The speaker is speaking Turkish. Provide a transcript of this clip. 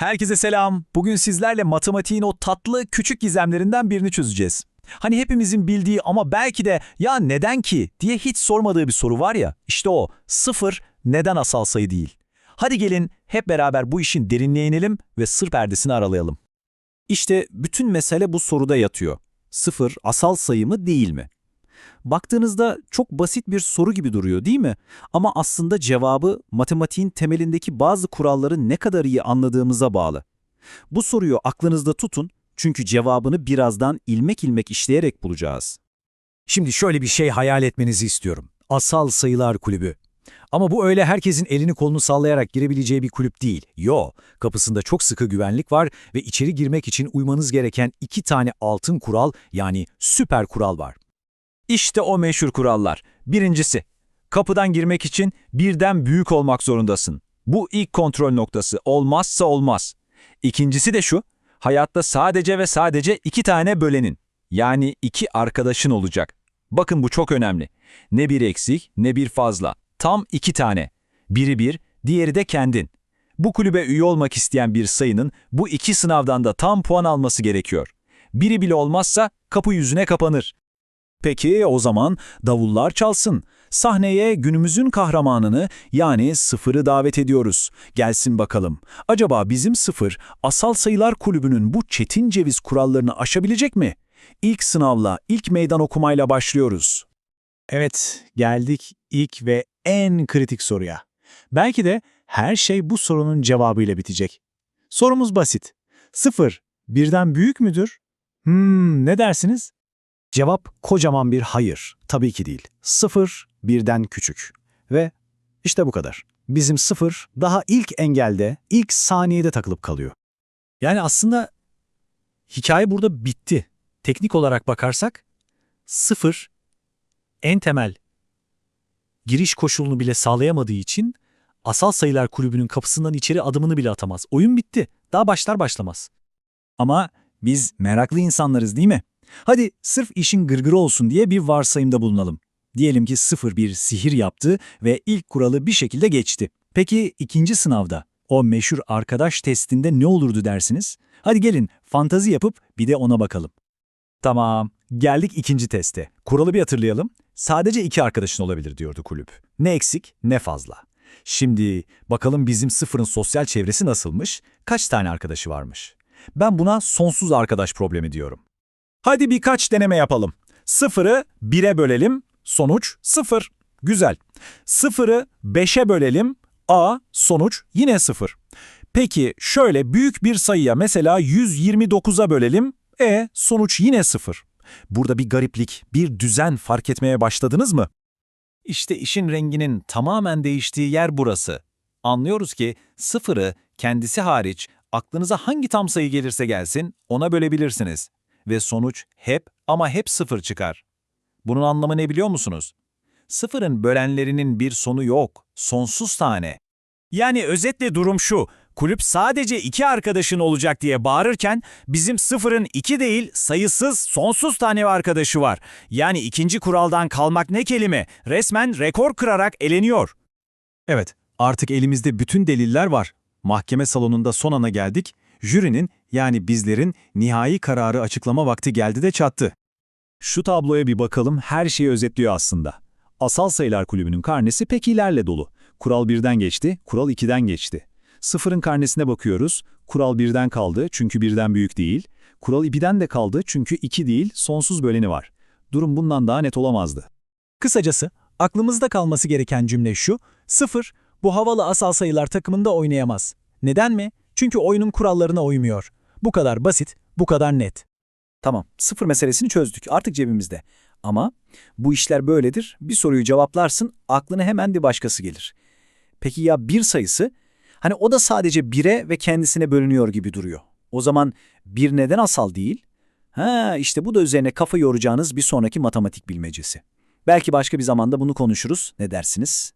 Herkese selam. Bugün sizlerle matematiğin o tatlı küçük gizemlerinden birini çözeceğiz. Hani hepimizin bildiği ama belki de ya neden ki diye hiç sormadığı bir soru var ya. İşte o sıfır neden asal sayı değil. Hadi gelin hep beraber bu işin derinliğe inelim ve sır perdesini aralayalım. İşte bütün mesele bu soruda yatıyor. Sıfır asal sayı mı değil mi? Baktığınızda çok basit bir soru gibi duruyor değil mi? Ama aslında cevabı matematiğin temelindeki bazı kuralları ne kadar iyi anladığımıza bağlı. Bu soruyu aklınızda tutun çünkü cevabını birazdan ilmek ilmek işleyerek bulacağız. Şimdi şöyle bir şey hayal etmenizi istiyorum. Asal sayılar kulübü. Ama bu öyle herkesin elini kolunu sallayarak girebileceği bir kulüp değil. Yo, kapısında çok sıkı güvenlik var ve içeri girmek için uymanız gereken iki tane altın kural yani süper kural var. İşte o meşhur kurallar. Birincisi, kapıdan girmek için birden büyük olmak zorundasın. Bu ilk kontrol noktası. Olmazsa olmaz. İkincisi de şu, hayatta sadece ve sadece iki tane bölenin. Yani iki arkadaşın olacak. Bakın bu çok önemli. Ne bir eksik ne bir fazla. Tam iki tane. Biri bir, diğeri de kendin. Bu kulübe üye olmak isteyen bir sayının bu iki sınavdan da tam puan alması gerekiyor. Biri bile olmazsa kapı yüzüne kapanır. Peki o zaman davullar çalsın. Sahneye günümüzün kahramanını yani sıfırı davet ediyoruz. Gelsin bakalım. Acaba bizim sıfır asal sayılar kulübünün bu çetin ceviz kurallarını aşabilecek mi? İlk sınavla, ilk meydan okumayla başlıyoruz. Evet, geldik ilk ve en kritik soruya. Belki de her şey bu sorunun cevabıyla bitecek. Sorumuz basit. Sıfır, birden büyük müdür? Hmm, ne dersiniz? Cevap kocaman bir hayır. Tabii ki değil. Sıfır birden küçük. Ve işte bu kadar. Bizim sıfır daha ilk engelde, ilk saniyede takılıp kalıyor. Yani aslında hikaye burada bitti. Teknik olarak bakarsak sıfır en temel giriş koşulunu bile sağlayamadığı için asal sayılar kulübünün kapısından içeri adımını bile atamaz. Oyun bitti. Daha başlar başlamaz. Ama biz meraklı insanlarız değil mi? Hadi sırf işin gırgırı olsun diye bir varsayımda bulunalım. Diyelim ki sıfır bir sihir yaptı ve ilk kuralı bir şekilde geçti. Peki ikinci sınavda o meşhur arkadaş testinde ne olurdu dersiniz? Hadi gelin fantazi yapıp bir de ona bakalım. Tamam, geldik ikinci teste. Kuralı bir hatırlayalım. Sadece iki arkadaşın olabilir diyordu kulüp. Ne eksik ne fazla. Şimdi bakalım bizim sıfırın sosyal çevresi nasılmış? Kaç tane arkadaşı varmış? Ben buna sonsuz arkadaş problemi diyorum. Hadi birkaç deneme yapalım. Sıfırı 1'e bölelim, sonuç 0. Güzel. Sıfırı 5'e bölelim, a, sonuç yine 0. Peki şöyle büyük bir sayıya mesela 129'a bölelim, e, sonuç yine 0. Burada bir gariplik, bir düzen fark etmeye başladınız mı? İşte işin renginin tamamen değiştiği yer burası. Anlıyoruz ki sıfırı kendisi hariç aklınıza hangi tam sayı gelirse gelsin ona bölebilirsiniz ve sonuç hep ama hep sıfır çıkar. Bunun anlamı ne biliyor musunuz? Sıfırın bölenlerinin bir sonu yok, sonsuz tane. Yani özetle durum şu, kulüp sadece iki arkadaşın olacak diye bağırırken bizim sıfırın iki değil sayısız sonsuz tane arkadaşı var. Yani ikinci kuraldan kalmak ne kelime, resmen rekor kırarak eleniyor. Evet, artık elimizde bütün deliller var. Mahkeme salonunda son ana geldik jürinin yani bizlerin nihai kararı açıklama vakti geldi de çattı. Şu tabloya bir bakalım her şeyi özetliyor aslında. Asal sayılar kulübünün karnesi pekilerle dolu. Kural 1'den geçti, kural 2'den geçti. Sıfırın karnesine bakıyoruz, kural 1'den kaldı çünkü birden büyük değil. Kural 2'den de kaldı çünkü 2 değil, sonsuz böleni var. Durum bundan daha net olamazdı. Kısacası, aklımızda kalması gereken cümle şu, sıfır, bu havalı asal sayılar takımında oynayamaz. Neden mi? Çünkü oyunun kurallarına uymuyor. Bu kadar basit, bu kadar net. Tamam, sıfır meselesini çözdük. Artık cebimizde. Ama bu işler böyledir. Bir soruyu cevaplarsın, aklına hemen bir başkası gelir. Peki ya bir sayısı? Hani o da sadece bire ve kendisine bölünüyor gibi duruyor. O zaman bir neden asal değil? Ha, işte bu da üzerine kafa yoracağınız bir sonraki matematik bilmecesi. Belki başka bir zamanda bunu konuşuruz. Ne dersiniz?